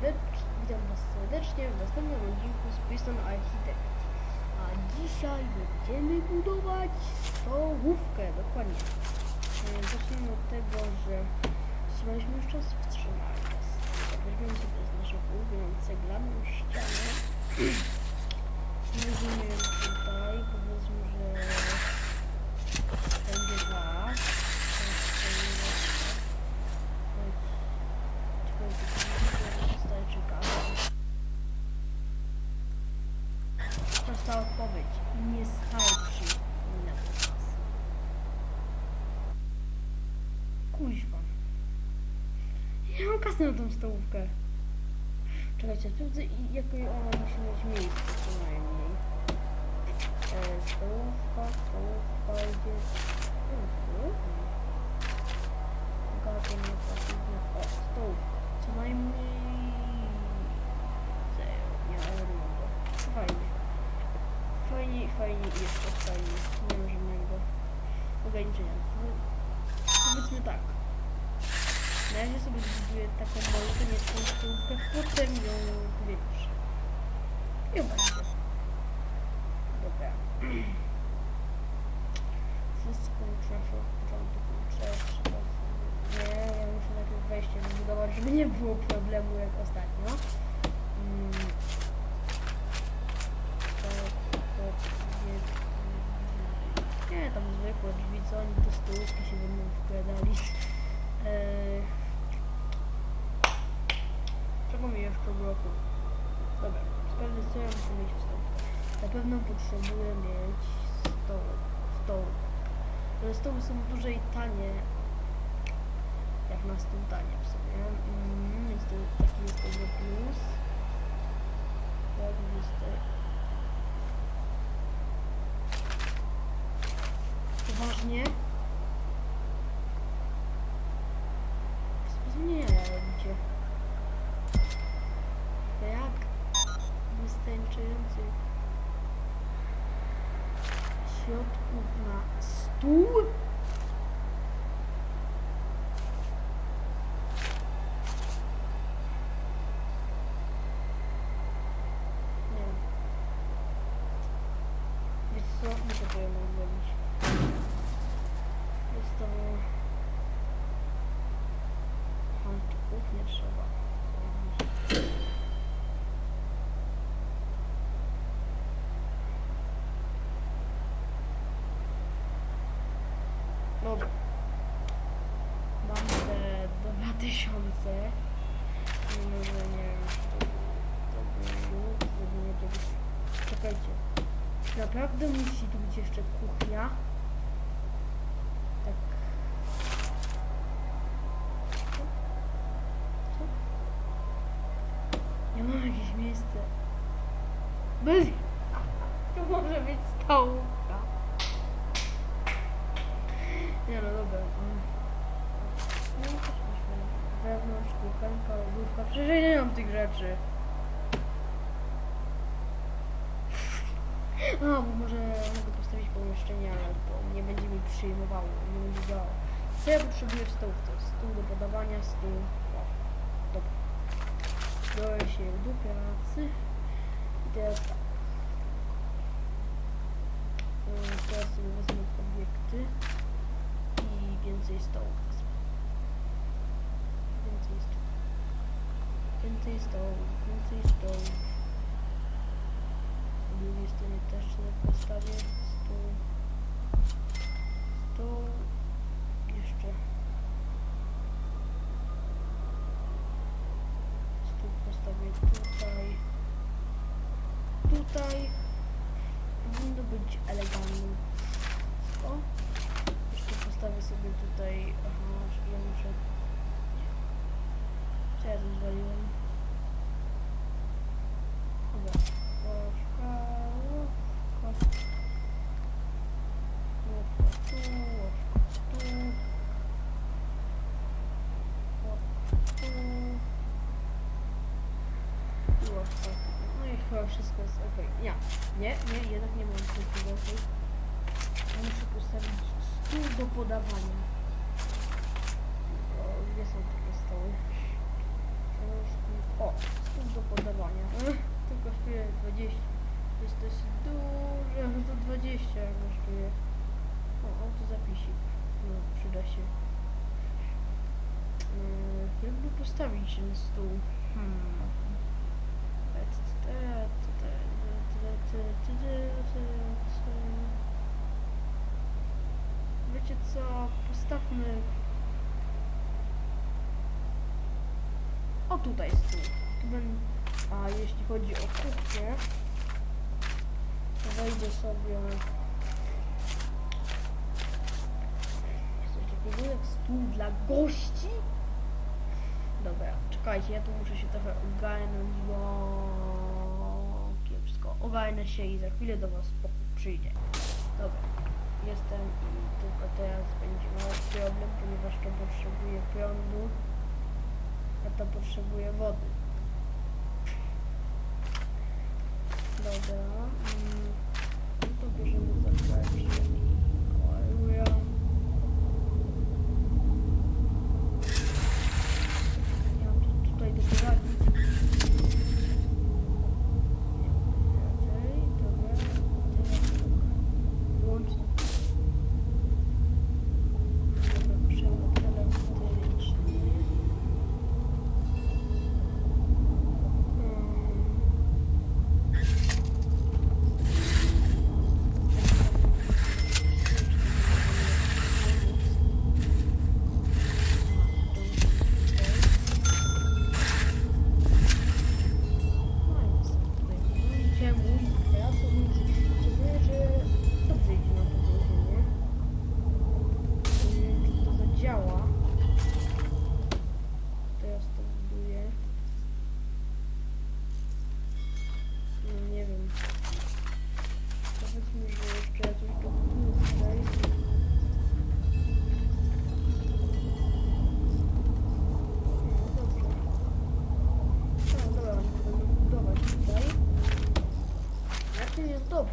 serdecznie, witam Was serdecznie w następnym odcinku z Piston Architect. A dzisiaj będziemy budować stołówkę, dokładnie. E, Zacznijmy od tego, że wstrzymaliśmy już czas, wstrzymali nas. Weźmiemy sobie z naszą ulubioną ceglaną ścianę. Włożymy ją tutaj, powiedzmy, że będzie tak. Teraz sobie jeszcze- Prosta odpowiedź. Nie starczy mi na to czas. Kuźwa. Ja mam kasę na tą stołówkę. Czekajcie, sprawdzę jakie ona musi mieć miejsce co najmniej. E, stołówka, stołówka, gdzie... Stołówka? Gato nie pasuje. O, stołówka. Co najmniej... Zero, nie, ale nie mogę. Fajnie. Fajnie, fajnie i jeszcze fajnie. Nie ma żadnego ograniczenia. No, powiedzmy tak. Na razie sobie zbuduję taką malutką, nieską stołówkę, potem ją powiększę. I będzie. Dobra. Wszystko trzeba od początku. Trzeba, trzeba... Nie, ja muszę najpierw wejście wybudować, żeby nie było problemu jak ostatnio. Mm. Tak, tak, nie, nie, tam zwykłe drzwi, co oni te stołówki się będą wkładali. Eee, mi jeszcze brakuje? Dobra, sprawdzę co ja muszę mieć w stołówce. Na pewno potrzebuję mieć stoł, stoł. Te stoły są duże i tanie, jak na stół tanie w sobie. Mm, więc to taki jest tego plus. Tak, jest. Poważnie? Plantmaster 2000. Mimo, że nie wiem, żeby nie kiedyś... Czekajcie. Naprawdę musi tu być jeszcze kuchnia? Tak. Co? Co? Ja mam jakieś miejsce. Bez... To może być stołówka. Nie no dobra. mm. No też myślę. Wewnątrz, lodówka. Przecież nie mam tych rzeczy. A, bo może mogę postawić pomieszczenie, ale to nie będzie mi przyjmowało, nie będzie działało. Co ja potrzebuję w stołówce? Stół do podawania, stół... O, dobra. Biorę się do pracy. I teraz tak. Ym, Teraz sobie wezmę obiekty i więcej stołów. Więcej stołów. Więcej stołów, więcej stołów. Po drugiej stronie też sobie postawię stół. Stół. Jeszcze. Stół postawię tutaj. Tutaj. Powinno być elegancko. Jeszcze postawię sobie tutaj. Aha, ja muszę. Co ja tu zwaliłem? Dobra. Ławka, ławka. Ławka tu, ławka tu. Ławka tu. I ławka tu. No i chyba wszystko jest ok. Nie, nie, nie, jednak nie mam wszystkiego ok. Muszę postawić stół do podawania. O, Gdzie są takie stoły? O, skok do podawania. Tylko sztuje 20. To jest dość duże, no to 20 kosztuje. O, autozapisik. No, przyda się. Yy, jakby postawić ten stół? Hmm. Wiecie co, postawmy O, tutaj stół. Tu. A jeśli chodzi o kuchnię, to wejdzie sobie coś takiego jak stół dla gości. Dobra, czekajcie, ja tu muszę się trochę ogarnąć, bo kiepsko. Ogarnę się i za chwilę do was przyjdę. Dobra, jestem i tylko teraz będzie mały problem, ponieważ to potrzebuje prądu, a to potrzebuje wody. Dobra, mm, no to bierzemy zabrać i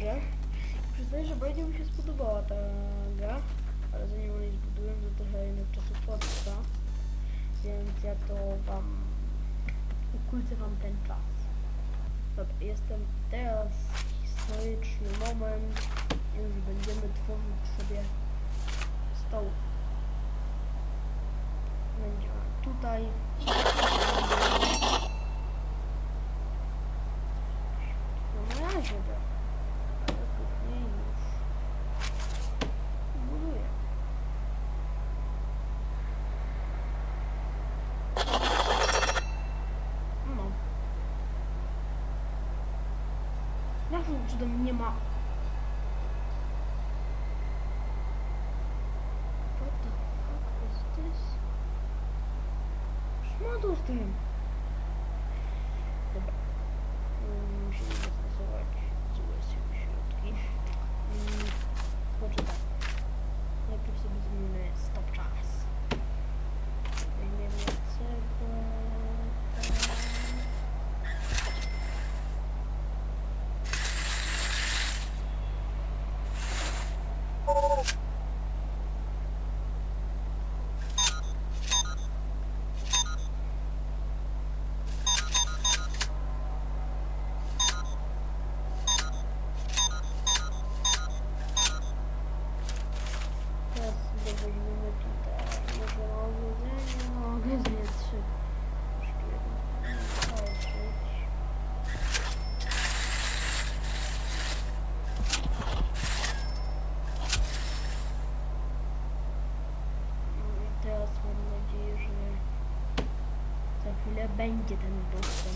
dobrze. Przyznaję, że bardzo mi się spodobała ta gra, ale zanim ją zbuduję, to trochę jednak czasu potrwa. Więc ja to wam ukrócę wam ten czas. Dobra, jestem teraz historyczny moment. Już będziemy tworzyć sobie stoł. Będzie tutaj. No na razie to. чудом нема. Вот так, как здесь. Шмату устроим. Za chwilę będzie